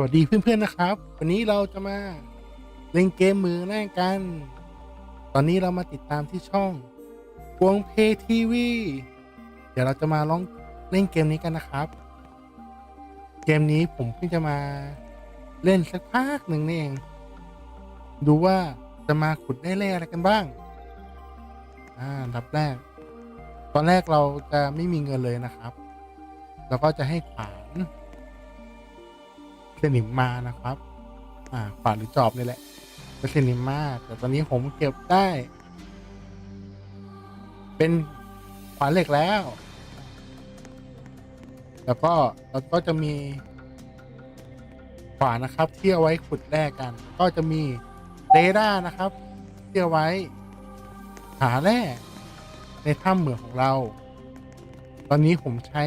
วัสดีเพื่อนๆนะครับ วันนี้เราจะมาเล่นเกมมือแรกกัน ตอนนี้เรามาติดตามที่ช่องวงเพทีวีเดี๋ยวเราจะมาลองเล่นเกมนี้กันนะครับ เกมนี้ผมเพิ่งจะมาเล่นสักพักหนึ่งนี่เอง ดูว่าจะมาขุดได้เลขอะไรกันบ้าง อ่าอันดับแรก ตอนแรกเราจะไม่มีเงินเลยนะครับแล้วก็จะให้ขวาน สนิมมานะครับ อ่าขวานหรือจอบนี่แหละเป็นสนิมมาแต่ตอนนี้ผมเก็บได้ เป็นขวานเหล็กแล้ว แล้วก็เราก็จะมีขวานนะครับ ที่เอาไว้ขุดแร่กัน ก็จะมีเรดาร์นะครับที่เอาไว้ หาแร่ในถ้ำเหมืองของเรา ตอนนี้ผมใช้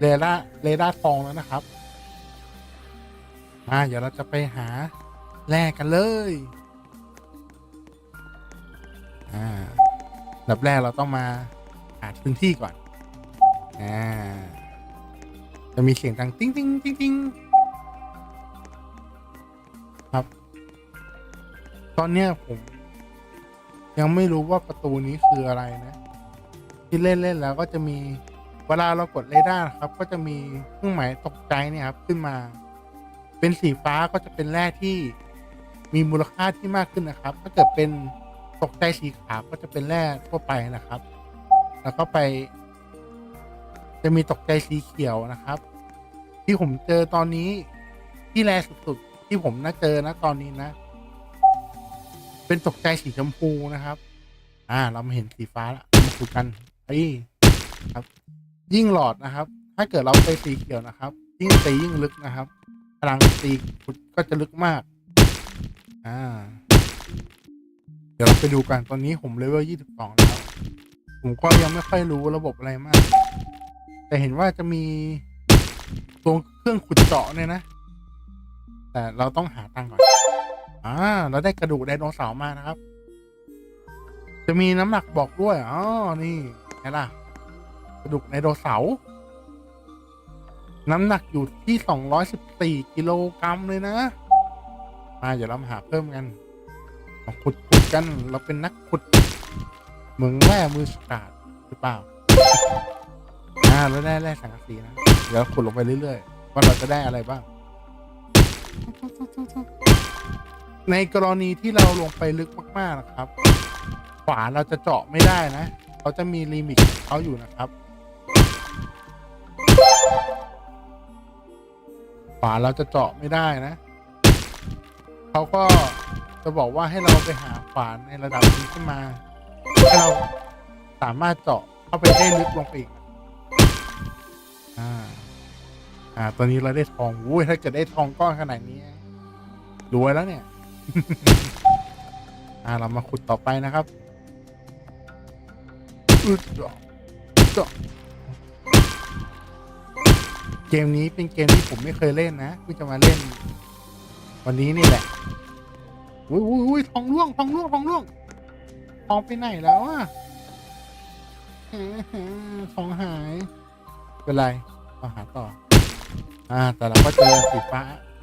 เรดาร์เรดาร์ทองแล้วนะครับ มาเดี๋ยวเราจะไปหาแร่กันเลยอ่าดับแรกเราต้องมาหาพื้นที่ก่อนอ่าจะมีเสียงดังติ้งติ้งติ้งติ้งครับ ตอนเนี้ยผม ยังไม่รู้ว่าประตูนี้คืออะไรนะ ที่เล่นเล่นแล้วก็จะมีเวลาเรากดเรดาร์ครับ ก็จะมีเครื่องหมายตกใจเนี่ยครับขึ้นมา เป็นสีฟ้าก็จะเป็นแร่ที่มีมูลค่าที่มากขึ้นนะครับ ถ้าเกิดเป็นตกใจสีขาวก็จะเป็นแร่ทั่วไปนะครับ แล้วก็ไป จะมีตกใจสีเขียวนะครับ ที่ผมเจอตอนนี้ที่แรสุดๆที่ผมน่าเจอนะตอนนี้นะ เป็นตกใจสีชมพูนะครับ อ่า เรามาเห็นสีฟ้าแล้วมาคุกันไอ้ครับ ยิ่งหลอดนะครับ ถ้าเกิดเราไปสีเขียวนะครับ ยิ่งตียิ่งลึกนะครับ พลังตีขุดก็จะลึกมาก อ่า เดี๋ยวเราไปดูกันตอนนี้ผมเลเวลยี่สิบสองแล้ว ผมก็ยังไม่ค่อยรู้ระบบอะไรมาก แต่เห็นว่าจะมีตัวเครื่องขุดเจาะเนี่ยนะ แต่เราต้องหาตังก่อน อ่า เราได้กระดูกไดโนเสาร์มานะครับ จะมีน้ำหนักบอกด้วย อ๋อ นี่ไงล่ะ กระดูกไดโนเสาร์ น้ำหนักอยู่ที่สองร้อยสิบสี่กิโลกรัมเลยนะ มาเดี๋ยวเรามาหาเพิ่มกันมาขุดขุดกันเราเป็นนักขุดเหมืองแร่มือสกาดหรือเปล่า อ่าแล้วได้แร่สังกะสีนะ เดี๋ยวขุดลงไปเรื่อยๆ ว่าเราจะได้อะไรบ้าง ในกรณีที่เราลงไปลึกมากๆนะครับ ขวาเราจะเจาะไม่ได้นะ เขาจะมีลิมิตเขาอยู่นะครับาเราจะเจาะไม่ได้นะ เขาก็จะบอกว่าให้เราไปหาขวานในระดับนี้ขึ้นมา ให้เราสามารถเจาะเข้าไปได้ลึกลงไปอีก อ่า อ่า ตอนนี้เราได้ทองอุ้ยถ้าเกิดได้ทองก้อนขนาดนี้รวยแล้วเนี่ย อ่า เรามาขุดต่อไปนะครับอึดเจาะเจาะ เกมนี้เป็นเกมที่ผมไม่เคยเล่นนะเพิ่งจะมาเล่น วันนี้นี่แหละอุ้ยอุ้ยอุ้ยทองร่วงทองร่วงทองร่วงทองไปไหนแล้วอะทองหายเป็นไรเอาหาต่อ อ่า แต่เราก็เจอสีฟ้า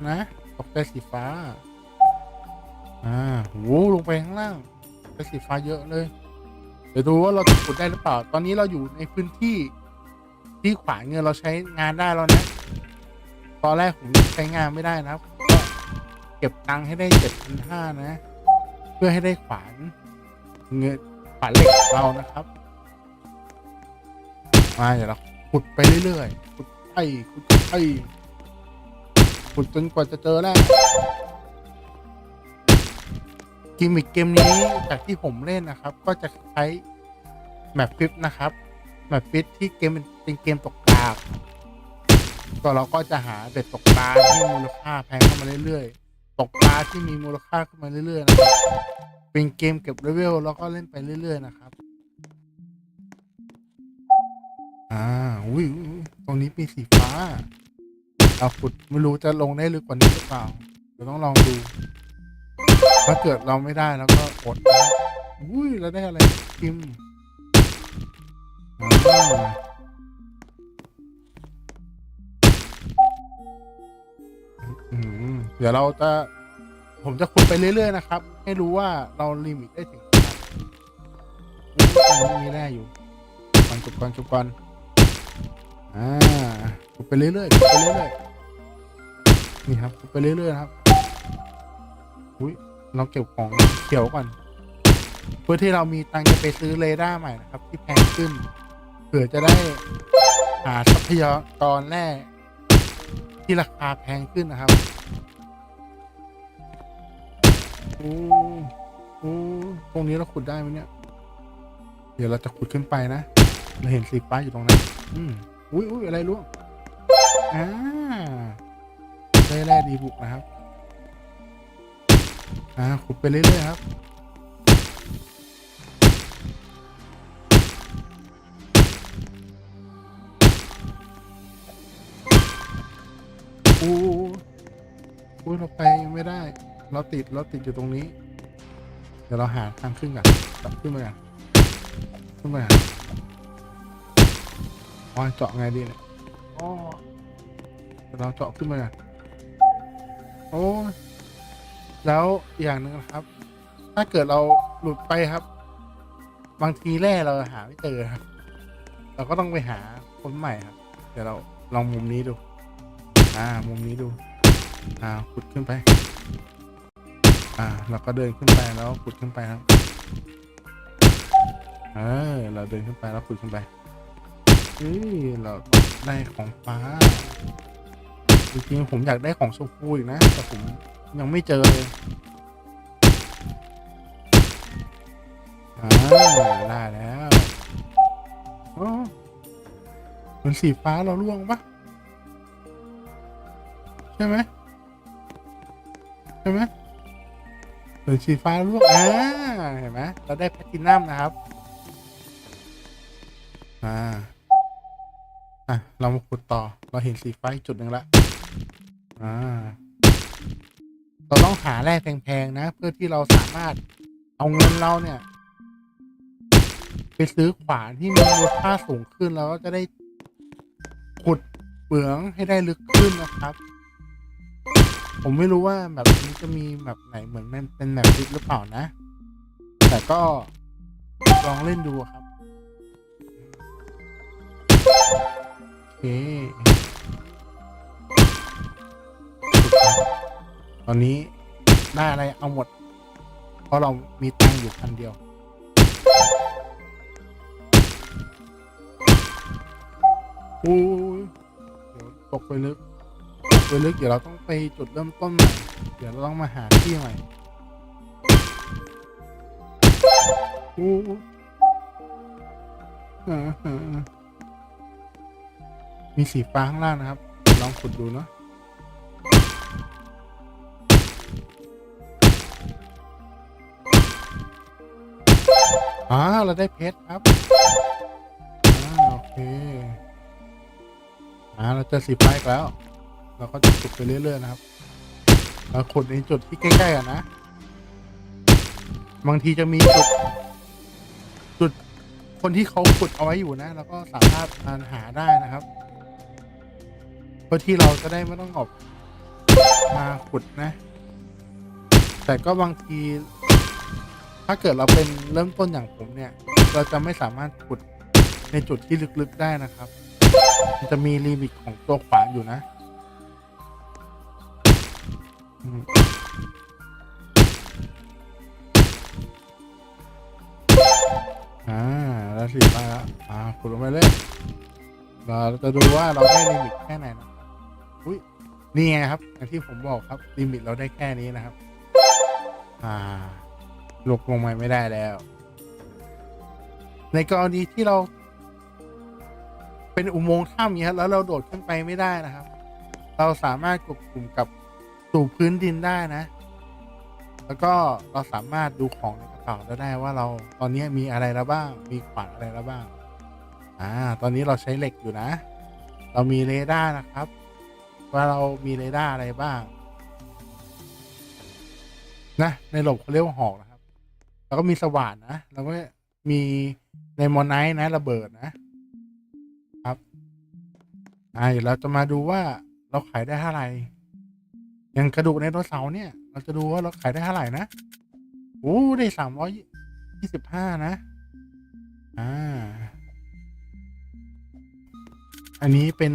นะตกใจสีฟ้า อ่าโหลงไปข้างล่างเป็นสีฟ้าเยอะเลย เดี๋ยวดูว่าเราจะขุดได้หรือเปล่า ตอนนี้เราอยู่ในพื้นที่ ที่ขวานเงินเราใช้งานได้แล้วนะ ตอนแรกผมใช้งานไม่ได้นะก็เก็บตังค์ให้ได้เจ็ดพันห้านะ เพื่อให้ได้ขวานเงินขวานเหล็กเรานะครับมาเดี๋ยวเราขุดไปเรื่อยๆขุดไปขุดไปขุดจนกว่าจะเจอแล้วกิมมิกเกมนี้จากที่ผมเล่นนะครับ ก็จะใช้แมปฟิปนะครับ แมปฟิปที่เกมเป็นเกมตกปลาก็เราก็จะหาเบ็ดตกปลาที่มูลค่าแพงเข้ามาเรื่อยๆ ตกปลาที่มีมูลค่าขึ้นมาเรื่อยๆนะครับเป็นเกมเก็บเลเวลแล้วก็เล่นไปเรื่อย ๆ นะครับ อ่าอุ้ยอุ้ยอุ้ยตรงนี้มีสีฟ้า เราขุดไม่รู้จะลงได้ลึกกว่านี้หรือเปล่าเดี๋ยวต้องลองดู ถ้าเกิดเราไม่ได้แล้วก็อดนะอุ้ยเราได้อะไรพิมพ์ อ่าดี๋ยวเราจะ ผมจะขุดไปเรื่อย ๆ นะครับ ให้รู้ว่าเราลิมิตได้ถึงขนาดอุ๊ยตรงนี้มีแร่อยู่ก่อนจุบก่อนจุบก่อนอ่าขุดไปเรื่อยๆขุดไปเรื่อยๆนี่ครับขุดไปเรื่อยๆนะครับอุ้ยเราเก็บของเขียวก่อน เพื่อที่เรามีตังค์จะไปซื้อเรดาร์ใหม่นะครับ ที่แพงขึ้น ผื่อจะได้หาทรัพยากรแร่ที่ราคาแพงขึ้นนะครับโอ้โอ้ตรงนี้เราขุดได้ไหมเนี่ย เดี๋ยวเราจะขุดขึ้นไปนะ เราเห็นสีฟ้าอยู่ตรงนั้น อืมอุ้ยอุ้ยอะไรล่วงอ่าได้แร่ดีบุกนะครับ อ่าขุดไปเรื่อยๆครับ โหเราไปไม่ได้ เราติดเราติดอยู่ตรงนี้ เดี๋ยวเราหาทางขึ้นก่อนขึ้นมาก่อนขึ้นมาก่อนอ๋อเจาะไงดีเนี่ยอ๋อเดี๋ยวเราเจาะขึ้นมาก่อนโอ้ยแล้วอย่างหนึ่งนะครับ ถ้าเกิดเราหลุดไปครับ บางทีแร่เราหาไม่เจอครับ เราก็ต้องไปหาคนใหม่ครับ เดี๋ยวเราลองมุมนี้ดู อ่า มุมนี้ดู อ่าขุดขึ้นไป อ่า เราก็เดินขึ้นไปแล้วขุดขึ้นไปครับเออเราเดินขึ้นไปแล้วขุดขึ้นไปเฮ้ยเราได้ของฟ้าจริงๆผมอยากได้ของชมพูอีกนะ แต่ผมยังไม่เจอเลยอ่าได้แล้วโอ้เหมือนสีฟ้าเราล่วงปะใช่ไหม ใช่ไหมเหมือสีฟ้าลูกอ่าเห็นไหมเราได้แพลตตินัมนะครับ อ่า อะ เรามาขุดต่อ เราเห็นสีฟ้าอีกจุดหนึ่งละอ่า เราต้องหาแร่แพงๆนะ เพื่อที่เราสามารถเอาเงินเราเนี่ย ไปซื้อขวานที่มีมูลค่าสูงขึ้นแล้วก็จะได้ขุดเปลืองให้ได้ลึกขึ้นนะครับ ผมไม่รู้ว่าแบบนี้จะมีแบบไหนเหมือนมันเป็นแบบลิฟหรือเปล่านะ แต่ก็ลองเล่นดูครับโอเคตอนนี้ได้อะไรเอาหมด เพราะเรามีตังอยู่พันเดียวโอ้ยเดี๋ยวตกไปลึก ไปลึกเดี๋ยวเราต้องไปจุดเริ่มต้นใหม่เดี๋ยวเราต้องมาหาที่ใหม่โอ้มีสีฟ้าข้างล่างนะครับ ลองขุดดูเนาะอ่าเราได้เพชรครับอ่าโอเคอ่าเราเจอสีฟ้าอีกแล้ว เราก็จะขุดไปเรื่อย ๆ นะครับเราขุดในจุดที่ใกล้ๆกันนะ บางทีจะมีจุดจุดคนที่เขาขุดเอาไว้อยู่นะ แล้วก็สามารถมาหาได้นะครับเพื่อที่เราจะได้ไม่ต้องออกมาขุดนะ แต่ก็บางที ถ้าเกิดเราเป็นเริ่มต้นอย่างผมเนี่ย เราจะไม่สามารถขุดในจุดที่ลึกๆได้นะครับ มันจะมีลิมิตของตัวขวานอยู่นะ อ่าแล้วสิไปแล้วอ่าขุดลงไปเลย เราจะดูว่าเราได้ลิมิตแค่ไหนนะครับอุ้ยนี่ไงครับอย่างที่ผมบอกครับลิมิตเราได้แค่นี้นะครับ อ่าลกลงมาไม่ได้แล้ว ในกรณีที่เรา เป็นอุโมงค์ถ้ำเนี้ยแล้วเราโดดขึ้นไปไม่ได้นะครับ เราสามารถกดปุ่มกับ สู่พื้นดินได้นะ แล้วก็เราสามารถดูของในกระเป๋าเราได้ว่าเราตอนนี้มีอะไรแล้วบ้าง มีขวานอะไรแล้วบ้าง อ่า ตอนนี้เราใช้เหล็กอยู่นะ เรามีเรดาร์นะครับ ว่าเรามีเรดาร์อะไรบ้าง นะ ในหลบเขาเรียกว่าหอกนะครับ แล้วก็มีสว่านนะ แล้วก็มีในมอนไนท์นะระเบิดนะ ครับ อ่าเดี๋ยวเราจะมาดูว่าเราขายได้เท่าไหร่ อย่างกระดูกไดโนเสาเนี่ย เราจะดูว่าเราขายได้เท่าไหร่นะโอ้ได้สามร้อยยี่สิบห้านะ อ่า อันนี้เป็น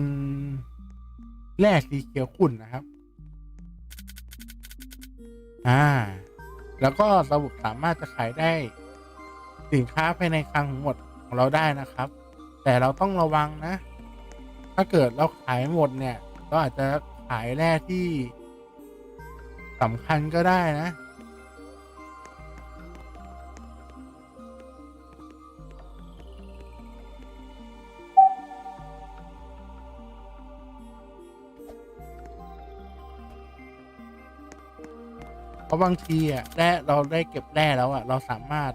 แร่สีเขียวขุ่นนะครับ อ่า แล้วก็ระบบสามารถจะขายได้สินค้าภายในคลังทั้งหมดของเราได้นะครับ แต่เราต้องระวังนะ ถ้าเกิดเราขายหมดเนี่ย เราอาจจะขายแร่ที่ สำคัญก็ได้นะ เพราะบางทีอะแร่เราได้เก็บแร่แล้วอะ เราสามารถ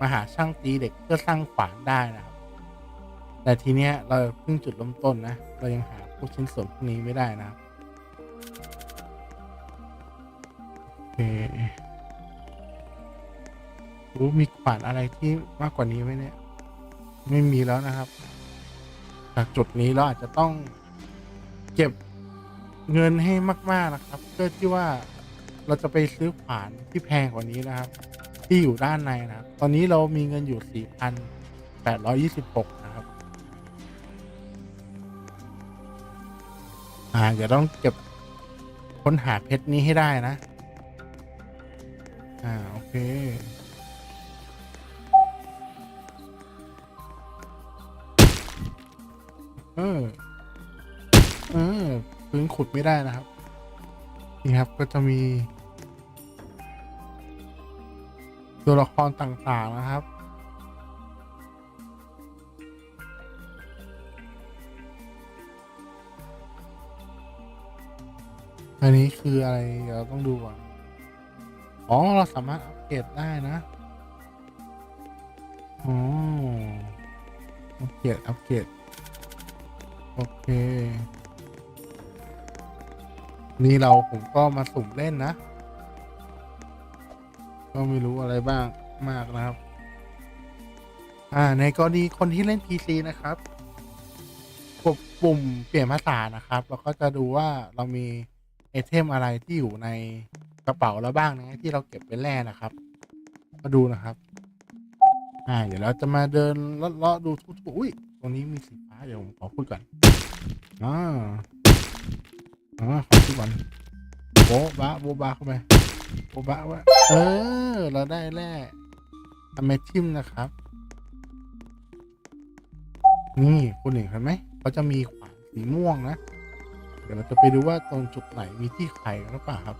มาหาช่างตีเหล็กเพื่อสร้างขวานได้นะครับ แต่ทีเนี้ยเราเพิ่งจุดเริ่มต้นนะ เรายังหาพวกชิ้นส่วนพวกนี้ไม่ได้นะครับ เครู้มีขวานอะไรที่มากกว่านี้ไหมเนี่ย ไม่มีแล้วนะครับ จากจุดนี้เราอาจจะต้องเก็บเงินให้มาก ๆ นะครับ เพื่อที่ว่าเราจะไปซื้อขวานที่แพงกว่านี้นะครับ ที่อยู่ด้านในนะครับ ตอนนี้เรามีเงินอยู่ 4,826 นะครับ อ่าเดี๋ยวต้องเก็บค้นหาเพชรนี้ให้ได้นะ อ่า โอเค เออ เออพื้นขุดไม่ได้นะครับ นี่ครับก็จะมี ตัวละครต่าง ๆ นะครับอันนี้คืออะไร เดี๋ยวเราต้องดูก่อน อ๋อ เราสามารถอัปเกรดได้นะ อ๋อ อัปเกรด อัปเกรด โอเค นี่เราผมก็มาสุ่มเล่นนะ ก็ไม่รู้อะไรบ้างมากนะครับ อ่า ในกรณีคนที่เล่น PC นะครับกดปุ่มเปลี่ยนภาษานะครับ เราก็จะดูว่าเรามีไอเทมอะไรที่อยู่ใน กระเป๋าเราบ้างนะที่เราเก็บเป็นแร่นะครับ มาดูนะครับ อ่า เดี๋ยวเราจะมาเดินเลาะๆดูทุกๆอุ้ยตรงนี้มีสีฟ้าเดี๋ยวผมขอพูดก่อนอ่าอ่าขอพูดก่อนโบบะโบบะเข้าไปโบบะว่าเออ เราได้แร่อเมทิมนะครับ นี่คุณเห็นไหมเขาจะมีขวานสีม่วงนะ เดี๋ยวเราจะไปดูว่าตรงจุดไหนมีที่ไขายหรือเปล่าครับ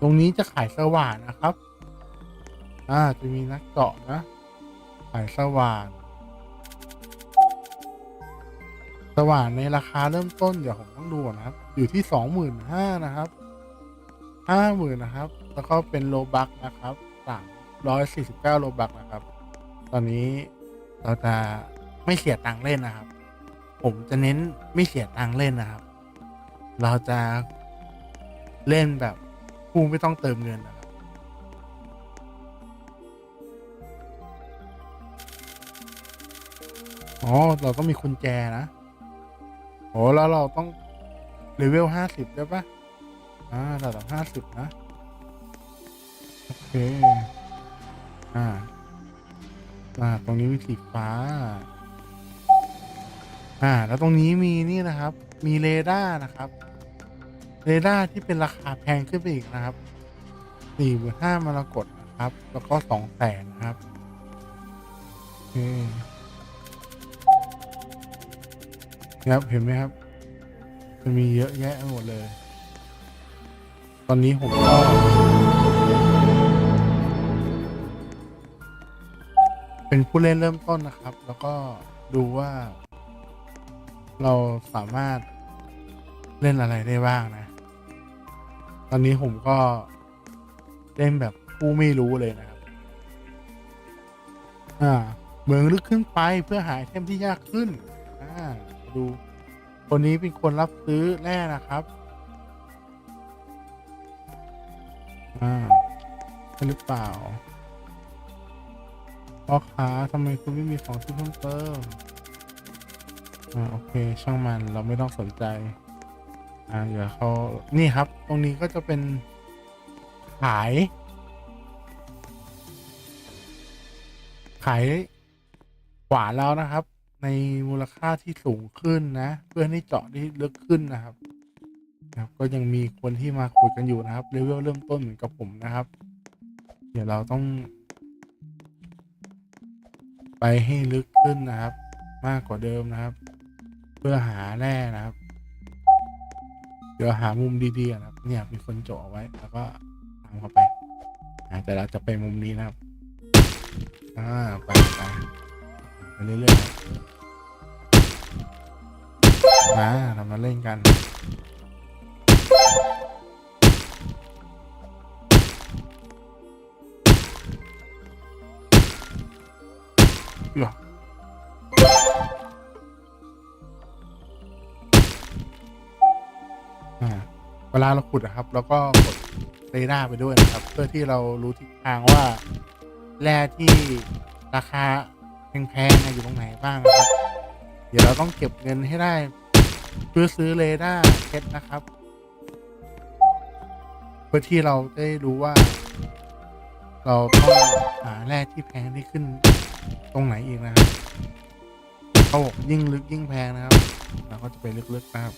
ตรงนี้จะขายสว่านนะครับ อ่า จะมีนักเจาะนะ ขายสว่าน สว่านในราคาเริ่มต้น เดี๋ยวผมต้องดูนนะครับ อยู่ที่สองหมื่นห้านะครับ ห้าหมื่นนะครับ แล้วก็เป็นโลบักนะครับสามร้อยสี่สิบเก้าโลบักนะครับ ตอนนี้เราจะไม่เสียตังค์เล่นนะครับ ผมจะเน้นไม่เสียตังค์เล่นนะครับ เราจะเล่นแบบ ผู้ไม่ต้องเติมเงินนะครับ อ๋อ เราต้องมีกุญแจนะ โอ้แล้วเราต้องเลเวลห้าสิบได้ปะอ่าระดับห้าสิบนะ โอเค อ่า อ่า ตรงนี้มีสีฟ้า อ่า แล้วตรงนี้มีนี่นะครับ มีเรดาร์นะครับ เรดาร์ที่เป็นราคาแพงขึ้นไปอีกนะครับสี่หมื่นห้ามรกตนะครับ แล้วก็สองแสนนะครับโอเคครับเห็นไหมครับจะมีเยอะแยะหมดเลย ตอนนี้ผมก็เป็นผู้เล่นเริ่มต้นนะครับ แล้วก็ดูว่า เราสามารถเล่นอะไรได้บ้างนะ ตอนนี้ผมก็เล่นแบบผู้ไม่รู้เลยนะครับ อ่าเมืองลึกขึ้นไปเพื่อหาไอเทมที่ยากขึ้น อ่า ดู คนนี้เป็นคนรับซื้อแร่นะครับ อ่าใช่หรือเปล่าพ่อค้าทำไมคุณไม่มีของที่เพิ่มเติม อ่า โอเค ช่างมันเราไม่ต้องสนใจ อ่าเดี๋ยวเขานี่ครับ ตรงนี้ก็จะเป็นขาย ขายขวาแล้วนะครับ ในมูลค่าที่สูงขึ้นนะ เพื่อให้เจาะที่ลึกขึ้นนะครับนะครับ ก็ยังมีคนที่มาขุดกันอยู่นะครับเลเวลเริ่มต้นเหมือนกับผมนะครับ เดี๋ยวเราต้อง ไปให้ลึกขึ้นนะครับ มากกว่าเดิมนะครับ เพื่อหาแร่นะครับ เดี๋ยวหามุมดีๆนะครับ เนี่ยมีคนเจาะเอาไว้ แล้วก็ตามเข้าไปแต่เราจะไปมุมนี้นะครับ อ่าไปไปไปเรื่อยๆมาเรามาเล่นกันหรอ วลาเราขุดนะครับเราก็กดเรดาร์ไปด้วยนะครับ เพื่อที่เรารู้ทิศทางว่าแร่ที่ราคาแพงๆอยู่ตรงไหนบ้างนะครับ เดี๋ยวเราต้องเก็บเงินให้ได้เพื่อซื้อเรดาร์เพชรนะครับ เพื่อที่เราได้รู้ว่า เราต้องหาแร่ที่แพงที่ขึ้นตรงไหนอีกนะครับเขาบอกยิ่งลึกยิ่งแพงนะครับ เราก็จะไปลึกๆนะครับ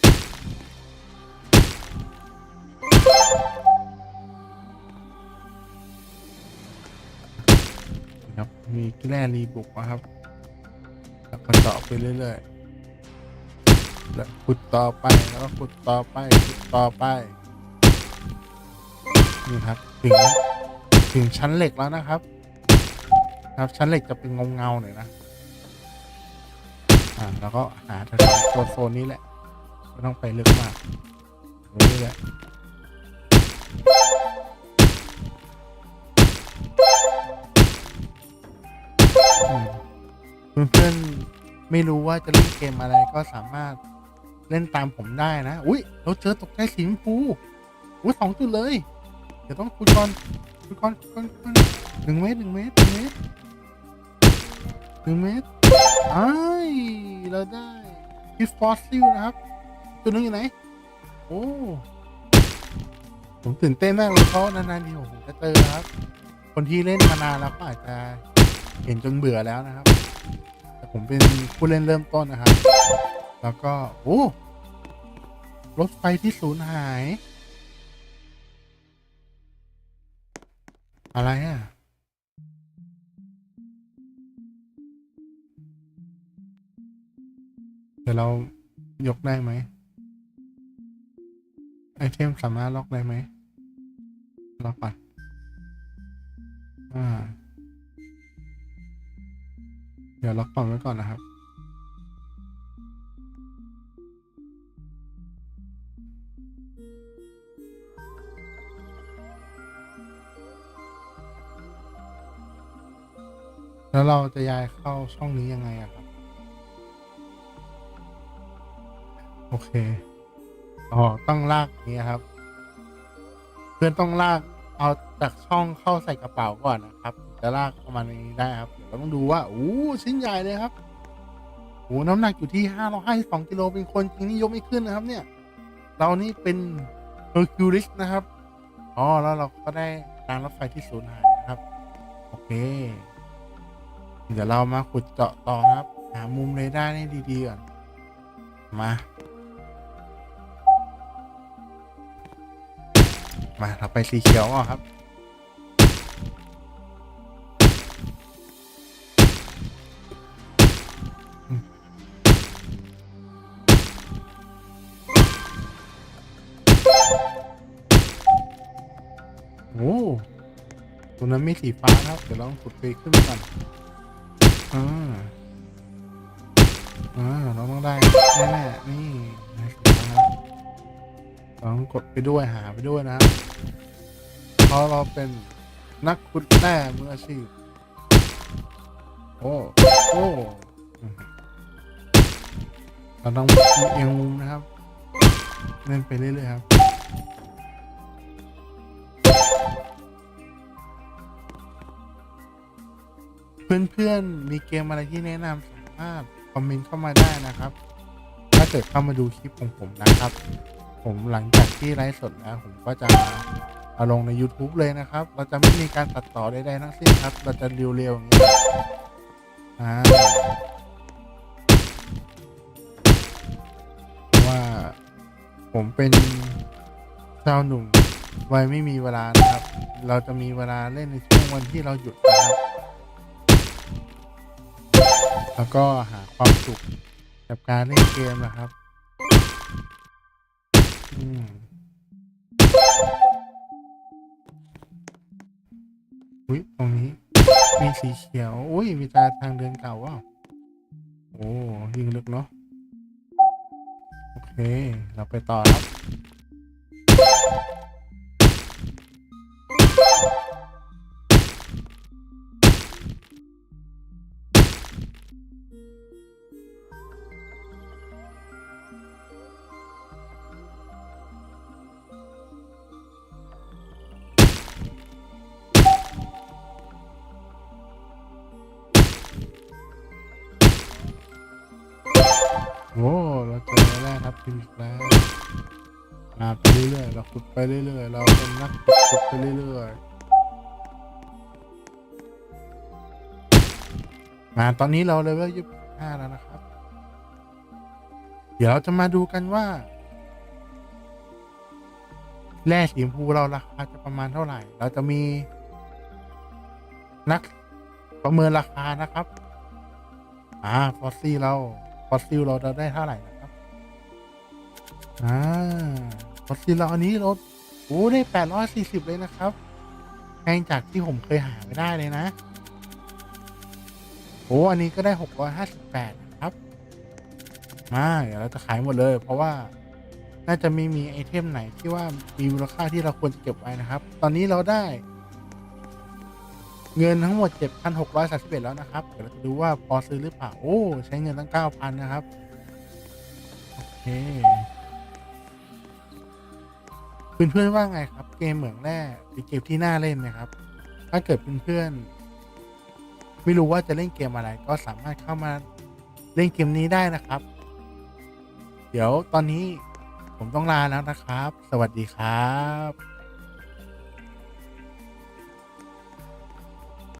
ครับ มีแร่รีบุกนะครับแล้วก็ต่อไปเรื่อยๆแล้วขุดต่อไปแล้วก็ขุดต่อไปขุดต่อไปนี่ครับถึงถึงชั้นเหล็กแล้วนะครับ ครับชั้นเหล็กจะเป็นเงาเงาๆหน่อยนะอ่าแล้วก็หาแถวๆโซนนี้แหละไม่ต้องไปลึกมากเรื่อยๆ เพื่อนๆไม่รู้ว่าจะเล่นเกมอะไรก็สามารถเล่นตามผมได้นะ อุ้ยเราเจอตกใจสีชมพูอุ้ยสองจุดเลย เดี๋ยวต้องคุยก่อนคุยก่อนคุยก่อนคุยก่อนหนึ่งเมตรหนึ่งเมตรหนึ่งเมตรหนึ่งเมตรไอ้ายเราได้พิฟฟอสซิลนะครับ ตัวนึงอยู่ไหน โอ้ผมตื่นเต้นมากเลยเพราะนานๆทีผมจะเจอครับ คนที่เล่นมานานแล้วก็อาจจะ เห็นจนเบื่อแล้วนะครับ แต่ผมเป็นผู้เล่นเริ่มต้นนะครับ แล้วก็ โอ้ รถไฟที่สูญหาย อะไรอะเดี๋ยวเรายกได้ไหมไอเทมสามารถล็อกได้ไหมล็อกก่อนอ่า เดี๋ยวล็อกก่อนไว้ก่อนนะครับ แล้วเราจะย้ายเข้าช่องนี้ยังไงอะครับ โอเค อ๋อ ต้องลากนี้ครับ เพื่อนต้องลากเอาจากช่องเข้าใส่กระเป๋าก่อนนะครับ จะลากเข้ามาในนี้ได้ครับ เราต้องดูว่าโอ้ชิ้นใหญ่เลยครับโอ้น้ำหนักอยู่ที่ห้าร้อยห้าสองกิโลเป็นคนจริงนี่ยกไม่ขึ้นนะครับ เนี่ย เรานี่เป็นเฮอร์คิวลิสนะครับอ๋อแล้วเราก็ได้รางรถไฟที่สูญหายนะครับ โอเค เดี๋ยวเรามาขุดเจาะต่อครับ หามุมเรดาร์ให้ดีๆก่อนมามาเราไปสีเขียวก่อนครับ รงนั้นไม่สีฟ้าครับ เดี๋ยวลองขุดไปขึ้นก่อนอ่าอ่าเราต้องได้แน่ๆนี่ได้สีฟ้าครับต้องกดไปด้วยหาไปด้วยนะเพราะเราเป็นนักขุดแร่มืออาชีพ โอ้โอ้เราต้องเอียงมุมนะครับ เล่นไปเรื่อยๆครับ เพื่อนๆ มีเกมอะไรที่แนะนำสามารถคอมเมนต์เข้ามาได้นะครับ ถ้าเกิดเข้ามาดูคลิปของผมนะครับ ผมหลังจากที่ไลฟ์สดแล้วผมก็จะเอาลงใน YouTube เลยนะครับ เราจะไม่มีการตัดต่อใดๆทั้งสิ้นครับ เราจะเรียวๆอย่างนี้อ่าว่าผมเป็นชาวหนุ่มวัยไม่มีเวลานะครับ เราจะมีเวลาเล่นในช่วงวันที่เราหยุดนะครับ แล้วก็หาความสุขกับการเล่นเกมนะครับ อืมอุ้ยตรงนี้ มีสีเขียว อุ้ยมีตาทางเดินเก่าว่ะโอ้ยิงลึกเนาะโอเค เราไปต่อครับ โอ้เราเจอแร่ครับพิมแล้วมาไปเรื่อยๆเราขุดไปเรื่อยๆเราเป็นนักขุดขุดไปเรื่อยๆมาตอนนี้เราเลเวลยี่สิบห้าแล้วนะครับ เดี๋ยวเราจะมาดูกันว่าแร่สีชมพูเราราคาจะประมาณเท่าไหร่ เราจะมีนักประเมินราคานะครับ อ่า ฟอสซี่เรา ฟอสซิลเราจะได้เท่าไหร่นะครับ อ่า ฟอสซิลเราอันนี้เราโอ้ได้แปดร้อยสี่สิบเลยนะครับแพงจากที่ผมเคยหาไม่ได้เลยนะ โอ้อันนี้ก็ได้หกร้อยห้าสิบแปดครับ มาเดี๋ยวเราจะขายหมดเลย เพราะว่าน่าจะไม่มีไอเทมไหนที่ว่ามีมูลค่าที่เราควรจะเก็บไว้นะครับ ตอนนี้เราได้ เงินทั้งหมด 7,631 แล้ว นะครับ เดี๋ยวเราจะดูว่าพอซื้อหรือเปล่า โอ้ ใช้เงินตั้ง 9,000 นะครับ โอเค เพื่อนๆว่า ไง ครับ เกมเหมืองแร่เป็นเกมที่ น่า เล่นไหมครับ ถ้าเกิดเพื่อนๆไม่รู้ว่าจะเล่นเกมอะไร ก็สามารถเข้ามาเล่นเกมนี้ได้นะครับ เดี๋ยวตอนนี้ผมต้องลาแล้วนะครับ สวัสดีครับ